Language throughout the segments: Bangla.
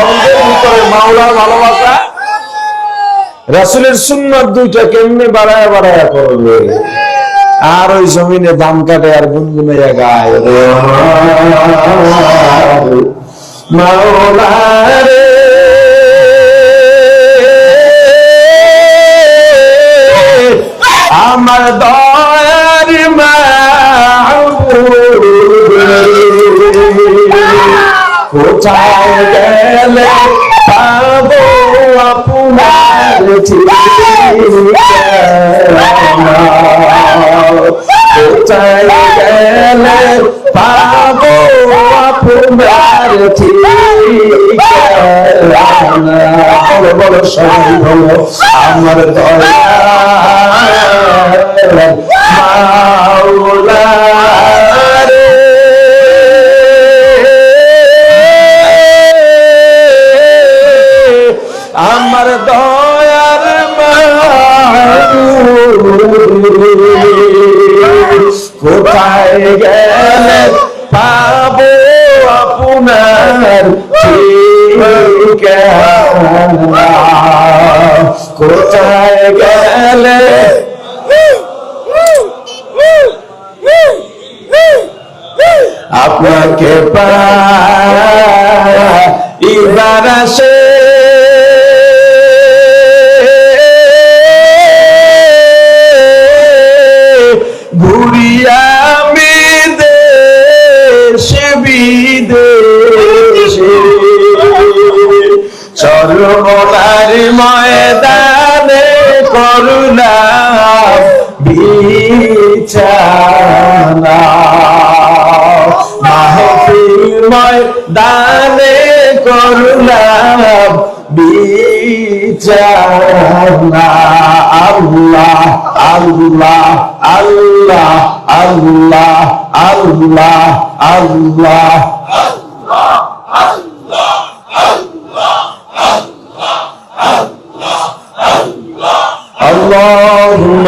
দ্বন্দ্বের ভিতরে মাওলার ভালোবাসা? রাসুলের সুন্নাত দুইটা কেমনে বাড়ায় বাড়ায় করবে? আর ওই জমিনে কাটে আর আমার মাহবুব। কোথায় গেলে পাবো আপনার কোথায় গেলে পাবো আপনার বলো বলো, সবাই বলো, আমার দয়া মাওলা ঠিকানা কোথায় গেলে? আপনাকে পাইবার আসে বিছানা। মাহফিল ময়দানে করুণা বিছানা। আল্লাহ। আল্লাহ আল্লাহ আল্লাহ আল্লাহ আল্লাহ।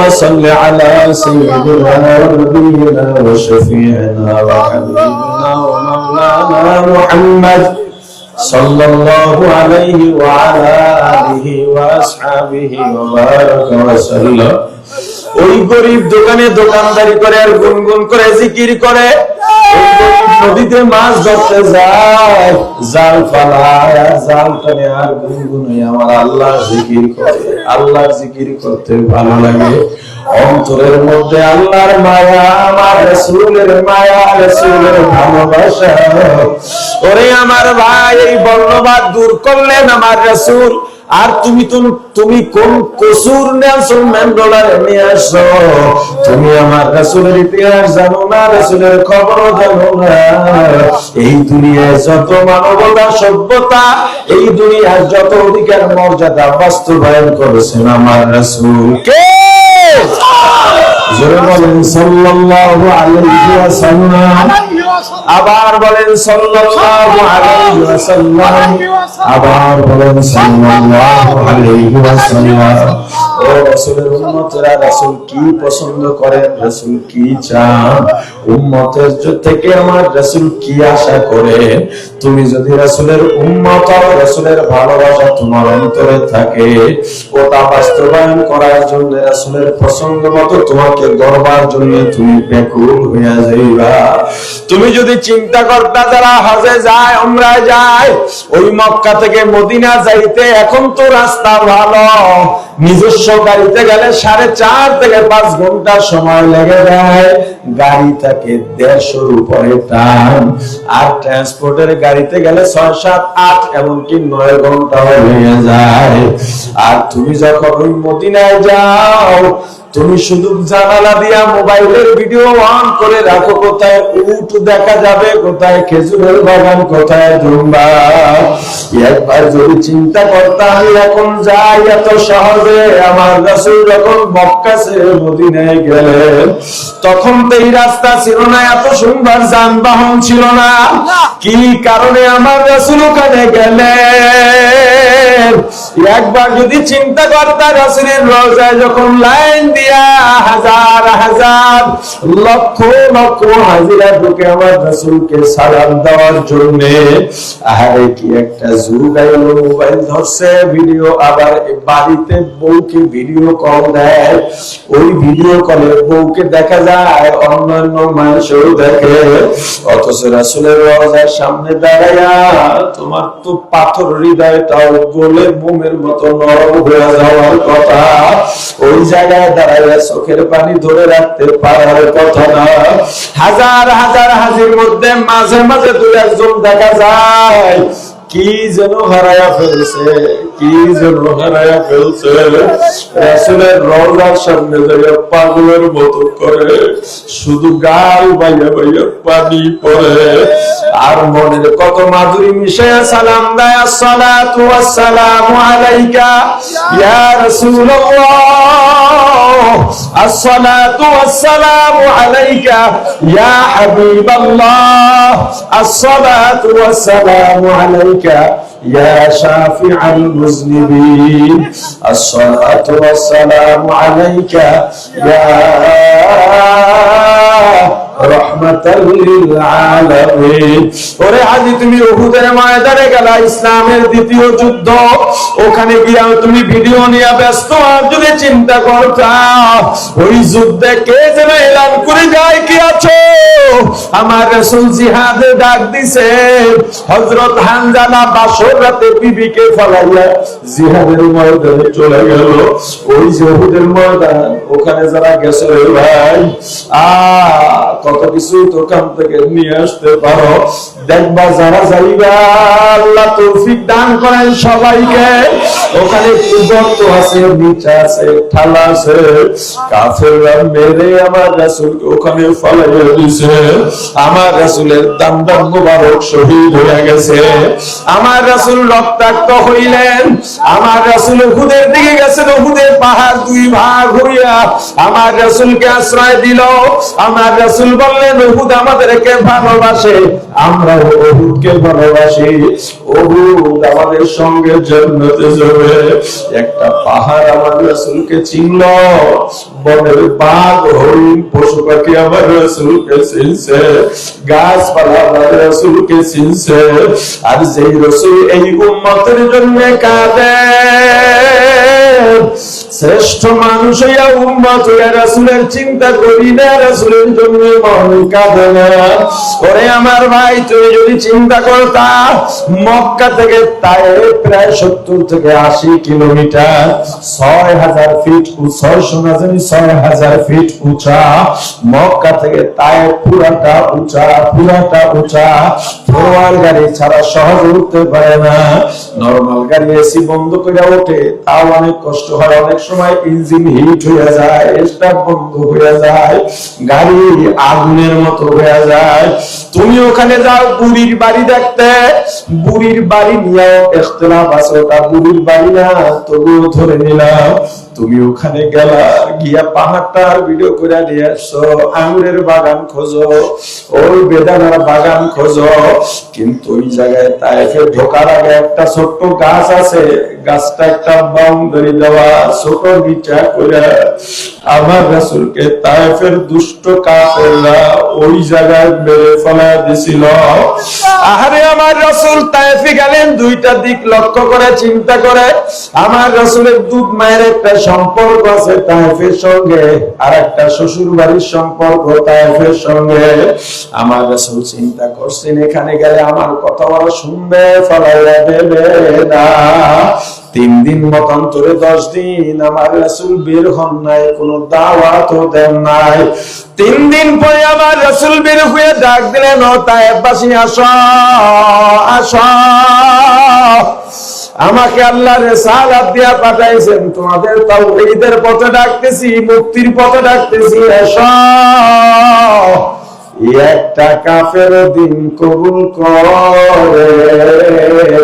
اللهم صل على سيدنا ونبينا وشفيعنا وحبيبنا ومولانا محمد صلى الله عليه وعلى آله وأصحابه وبارك وسلم. ওই গরিব দোকানে দোকানদারি করে আর গুনগুন করে জিকির করে। নদীতে মাছ ধরতে যায়। জাল ফালায়, জাল টানে আর গুনগুনে আমার আল্লাহ জিকির করে। আল্লাহ জিকির করতে ভালো লাগে। অন্তরের মধ্যে আল্লাহর মায়া, আমার রাসূলের মায়া, রাসূলের ভালোবাসা। ওরে আমার ভাই, এই বর্ণবাদ দূর করলেন আমার রাসূল। আর তুমি তুমি কোন কসুর মুসলমান ডলার নিয়ে আসো? তুমি আমার রাসূলের ইতিহাস জানো না, রাসূলের খবর জানো না। এই দুনিয়ায় যত মানবতা সভ্যতা, এই দুনিয়ার যত অধিকার মর্যাদা বাস্তবায়ন করেছেন আমার রাসূল। কে? আবার বলেন, সাল্লাল্লাহু আলাইহি আবার বলেন, সাল্লাল্লাহু আলাইহি ওয়াসাল্লাম। ও রাসূলের উম্মতরা রাসূল কি পছন্দ করেন, রাসূল কি চান উম্মতের থেকে আমার কি আশা করেন তুমি যদি উম্মত ভালোবাসা তোমার অন্তরে থাকে। ওটা বাস্তবায়ন করার জন্য প্রসঙ্গ মতো তোমাকে গড়বার জন্য তুমি হইয়া যাইবা। তুমি যদি চিন্তা করতা, যারা হজে যায়, উমরায় যায়, ওই মক্কা থেকে মদিনা যাইতে এখন তো রাস্তা ভালো। নিজস্ব গাড়িতে গেলে সাড়ে চার থেকে পাঁচ ঘণ্টা সময় লেগে যায়। গাড়ি থাকে দেড়শোর উপরে টান। আর ট্রান্সপোর্টের গাড়িতে গেলে ছয়, সাত, আট, এমনকি নয় ঘণ্টা হয়ে যায়। আর তুমি যখন ওই মদিনায় যাও তুমি শুধু জানালা দিয়া মোবাইলের ভিডিও অন করে রাখো কোথায় উট দেখা যাবে কোথায় খেজুরের বাগান কোথায় ধুম্বা একবার যদি চিন্তা করতাম এখন যাই এত সহজে আমার রাসূল যখন মক্কা ছেড়ে মদিনায় গেলেন তখন তো এই রাস্তা ছিল না এত সুন্দর যানবাহন ছিল না। কি কারণে আমার রাসূল ওখানে গেলেন? একবার যদি চিন্তা করতা রওজায় যখন লাইন দিয়া হাজার হাজার লক্ষ লক্ষ হাজিরা ঢুকে আমার সালাম দেওয়ার আরে কি একটা মোবাইল ধরছে ভিডিও আবার বাড়িতে বউকে ভিডিও কল দেয়। ওই ভিডিও কলে বউকে দেখা যায়, অন্যান্য মানুষও দেখে। অথচ রাসূলের রওজার সামনে দাঁড়ায়া তোমার তো পাথর হৃদয়টাও গলে মোমের মতো নরম হয়ে যাওয়ার কথা। ওই জায়গায় দাঁড়াইয়া চোখের পানি ধরে রাখতে পারার কথা না। হাজার হাজার হাজির মধ্যে মাঝে মাঝে দু একজন দেখা যায়। কি যেন হারায়া ফেলছে, কি যেন হারায়া ফেলছে। রাসূলের রওজার সামনে যাইয়া পাগলের মতো করে শুধু গাল বাইয়া বাইয়া পানি পড়ে। আর মনের কত মাধুরী মিশায়া সালাম দেয়, আসসালাতু ওয়াসসালামু আলাইকা, ইয়া রাসূলুল্লাহ। আসসালাতু ওয়াসসালামু আলাইকা, ইয়া আলাইকা। عليك يا شافع المذنبين. الصلاة والسلام عليك يا ওরে হাজি তুমি যুদ্ধে। কে যেন এলান করে যায় হযরত হানজালা বাসর ফলাইয়া জিহাদের ময়দানে চলে গেল। ওই যে উহুদের ময়দান, ওখানে যারা গেছে ভাই, আ কত কিছু দোকান থেকে নিয়ে আসতে পারো। দেখবা যারা যাইবা, আল্লাহ তৌফিক দান করেন সবাইকে। ওখানে গর্ত আছে, নিচা আছে, ঠালা আছে। কাফেররা মেরে আমার রাসূলকে ওখানে ফলাইয়া দিছে। আমার রাসূলের দাম মুবারক শহীদ হয়ে গেছে। আমার রাসূল রক্তাক্ত হইলেন। আমার রাসূল উহুদের দিকে গেছেন উহুদের পাহাড় দুই ভাগ হইয়া। আমার রাসূলকে আশ্রয় দিল। আমার রাসূল বললেন, উহুদ আমাদেরকে ভালোবাসে, আমরা আমাদের সঙ্গে যাবে। একটা পাহাড় আমার চিনল বনের বাঘ, হরিণ পশু পাখি আমার চিনছে। গাছপালা আমার চিনছে। আর যেই রাসূল এই উম্মতের জন্য কাঁদে। শ্রেষ্ঠ মানুষ রাসূলের চিন্তা করি না, রাসূলের জন্য ওরে আমার ভাই, তুমি যদি চিন্তা করতা, মক্কা থেকে তায়ে প্রায় সত্তর থেকে আশি কিলোমিটার, ছয় হাজার ফিট ছয়শো না জানি ছয় হাজার ফিট উঁচা, মক্কা থেকে তায়ে পুরাটা উঁচা পুরাটা উঁচা ফোরওয়াল গাড়ি ছাড়া সহজে উঠতে পারে না। নরমাল গাড়ি এসি বন্ধ করে ওঠে, তাও অনেক কষ্ট হয়। অনেক সময় ইঞ্জিন হিট হয়ে যায় স্টার্ট বন্ধ হয়ে যায়, গাড়ি আগুনের মতো হয়ে যায়। তুমি ওখানে যাও, বুড়ির বাড়ি দেখতে। বুড়ির বাড়ি নিয়েও এখতলাফ আছে, ওটা বুড়ির বাড়ি না, তবুও ধরে নিলাম। তুমি ওখানে গেলা, গিয়া পাহাড়টার ভিডিও করে নিয়ে আসছো, আঙুরের বাগান খোঁজো, ওই বেদানার বাগান খোঁজো। কিন্তু ওই জায়গায় তাইফে ঢোকার আগে একটা ছোট্ট গাছ আছে, গাছটা একটা বাউন্ডারি দেওয়া, ছোট নিচা করে। আমার রাসূলকে তাইফের দুষ্ট কাফেররা ওই জায়গায় মেরে ফেলা দিছিল। আহারে আমার রাসুল তাইফে গেলেন, দুইটা দিক লক্ষ্য করে, চিন্তা করে। আমার রাসুলের দুধ মায়ের একটা সম্পর্ক আছে তাইফের সঙ্গে আর একটা শ্বশুর বাড়ির সম্পর্ক তাইফের সঙ্গে। আমার রাসূল চিন্তা করছেন, এখানে গেলে আমার কথা বলা শুনবে, ফলাইয়া দেবে না। তিন দিন মতান্তরে দশ দিন আমার রাসূল বের হন নাই, কোনো দাওয়াতও দেন নাই। তিন দিন পরে আমার রাসূল বের হয়ে ডাক দিলেন, ও তায়েববাসী আসো আসো। আমাকে আল্লাহ রেসালাত দিয়া পাঠাইছেন তোমাদের তাওহীদের পথে ডাকতেছি মুক্তির পথে ডাকতেছি এসো। একটা কাফের দিন কবুল করে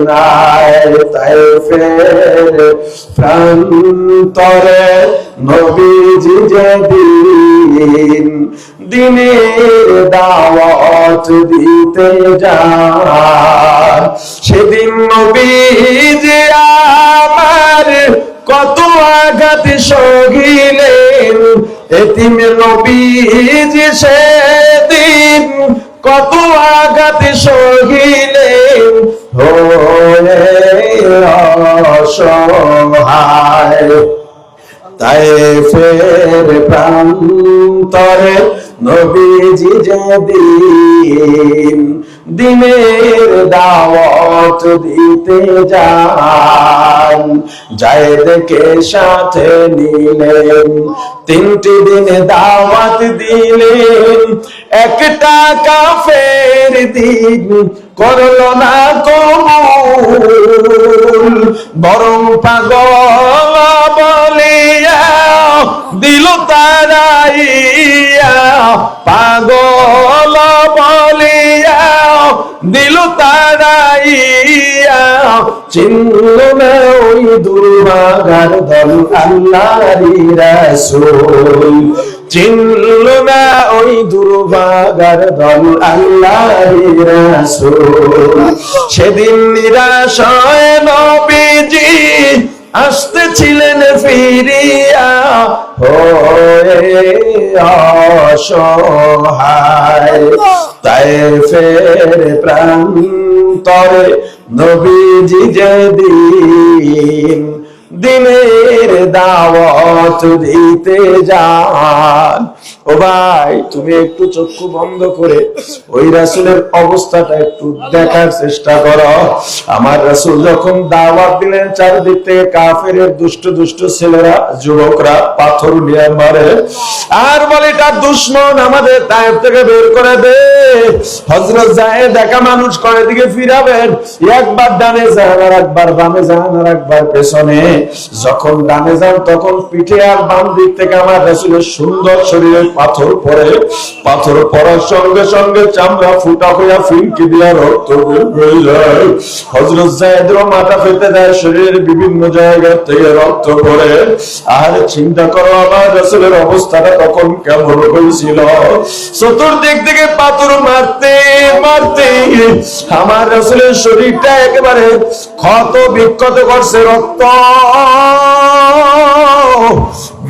নাই। তাই ফের প্রান্তরে নবীজি যেদিন দিনের দাওয়াত দিতে যান, সেদিন নবীজি আমার কত আঘাত সহিলেন। এতিমের নবীজি সেদিন কত আঘাত সহিলে তাই ফের প্রান্তরে নবীজি যেদিন দিনের দাওয়াত দিতে যান। যায় দেখে সাথে নিলেন। তিনটি দিনে দাওয়াত দিলেন। একটা কাফের দিন করল না কবুল। বরং পাগল বলিয়া দিল তারাইয়া। পাগল বলিয়া দিল তারাইয়া চিনল না ওই দুর্বাগার দল আল্লাহরি রাসূল। চিনল না ওই দুর্বাগার দল আল্লাহরি রাসূল। সেদিন নিরাশয় নবীজি আসতেছিলেন ফিরিয়া হয়ে অসহায় তাই ফের প্রান্তরে নবীজি যেদিন দিনের দাওয়াত দিতে যান ও ভাই, তুমি একটু চক্ষু বন্ধ করে ওই রাসুলের অবস্থাটা একটু দেখার চেষ্টা করো। আমার রাসুল যখন দাওয়াত দিলেন চারিদিক থেকে কাফের দুষ্ট দুষ্ট ছেলেরা, যুবকরা পাথর নিয়ে মারে। আর বলে এটা দুশ্মন আমাদের তায়েব থেকে বের করে দে। হজরত যায় দেখা মানুষ করে দিকে ফিরাবেন একবার ডানে যান আর একবার বামে যান আর একবার পেছনে। যখন ডানে যান, তখন পিঠে আর বাম দিক থেকে আমার রাসুলের সুন্দর শরীরে পাথর পড়ে পাথর পড়ার সঙ্গে সঙ্গে চামড়া ফুটা হইয়া ফিনকি দিয়া রক্ত হয়ে যায় হজরত জায়দেরও মাথা ফেটে দেয়, শরীরের বিভিন্ন জায়গা থেকে রক্ত পড়ে আর চিন্তা করো আমার রাসুলের অবস্থাটা তখন কেমন হয়েছিল। চতুর্দিক থেকে পাথর মারতে মারতে আমার রাসুলের শরীরটা একেবারে ক্ষত বিক্ষত করছে রক্ত।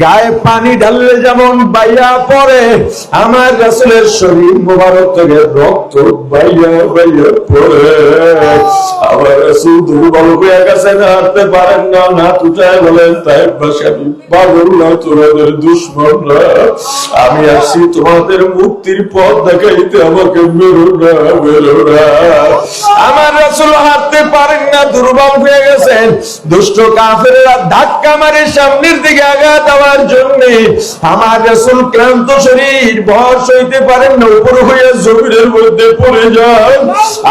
গায়ে পানি ঢাললে যেমন বাইয়া পরে আমার রাসুলের শরীর মোবারক থেকে রক্ত বাইয়া বাইয়া পড়ে। আমি না তোমাদের মুক্তির পথ দেখাইতে, আমাকে আমার রাসুল হাঁটতে পারেন না দুর্বল হয়ে গেছেন। দুষ্ট কাফেররা ধাক্কা মারে সামনের দিকে আঘাত দেওয়ার জন্য। আমার রাসুল ক্লান্ত শরীর ভর সইতে পারেন না, উপর হয়ে জমিনের মধ্যে পড়ে যান।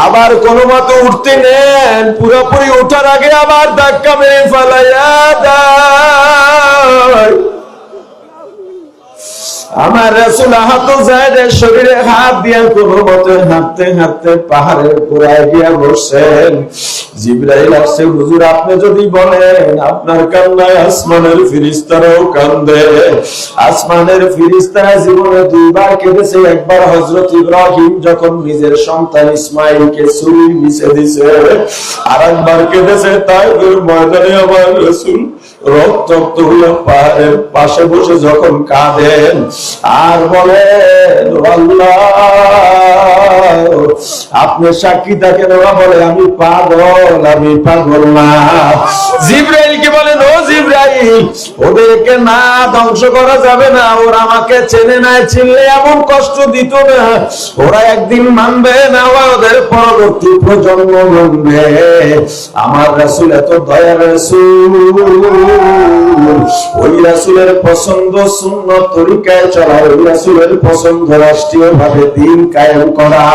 আবার কোনো মতো উঠতে নেন পুরোপুরি ওঠার আগে আবার ধাক্কা মেরে ফেলাইয়া দেয়। আমার রাসুল আহত জায়দের শরীরে হাত দিয়া কোন মতে হাঁটতে হাঁটতে পাহাড়ের গোড়ায় গিয়া বসছেন। জিব্রাইল আসছে, হুজুর, আপনি যদি বলেন, আপনার কান্নায় আসমানের ফিরিস্তারাও কান্দে। আসমানের ফিরিস্তারা জীবনে দুইবার কেঁদেছে, একবার হজরত ইব্রাহিম যখন নিজের সন্তান ইসমাইলকে ছুরি মিশে দিছে আর একবার কেঁদেছে, তাই ময়দানে আমার রসুল হইয়া পাহাড়ের পাশে বসে যখন কাঁদেন, আর বলেন আপনি সাক্ষী থাকেন ওরা বলে আমি পাগল আমি পাগল না। জিব্রাইল কি বলেন ও জিব্রাইল, ওদেরকে না ধ্বংস করা যাবে না, ওরা আমাকে চেনে নাই চিনলে এমন কষ্ট দিত না। ওরা একদিন মানবে না ওদের পরবর্তী প্রজন্ম মানবে। আমার রাসুল এত দয়ার রাসুল। ওই রাসুলের পছন্দ শূন্য তরিকায় চলা ওই রাসুলের পছন্দ রাষ্ট্রীয় ভাবে দিন কায়েম করা।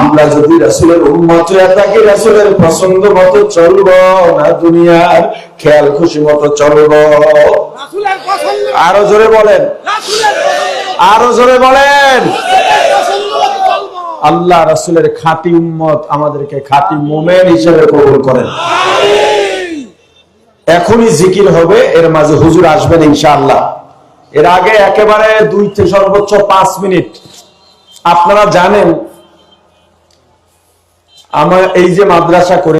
আমরা যদি রাসুলের উন্মত থাকি রাসুলের পছন্দ মতো চলবো না দুনিয়ার খেয়াল খুশি মতো চলবো। আরও জোরে বলেন। আরও জোরে বলেন। আল্লাহ রাসুলের খাঁটি উম্মত আমাদেরকে খাঁটি মোমেন হিসেবে কবুল করেন। এখনই জিকির হবে, এর মাঝে হুজুর আসবেন ইনশাআল্লাহ। এর আগে একেবারে দুই থেকে সর্বোচ্চ পাঁচ মিনিট। আপনারা জানেন, আমার এই যে মাদ্রাসা করে